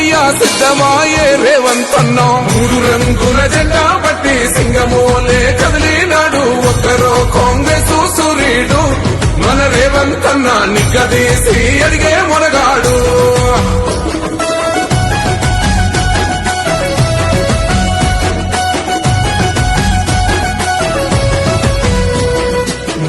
యుద్ధం సిద్ధమాయే రేవంత్ అన్న. మూడు రంగుల జెండా పట్టి సింగమోలే కదిలినాడు. ఒక్కరో కాంగ్రెస్ సూర్యుడు మన రేవంత్ అన్న నిగ్గదీసి అడిగే మొనగాడు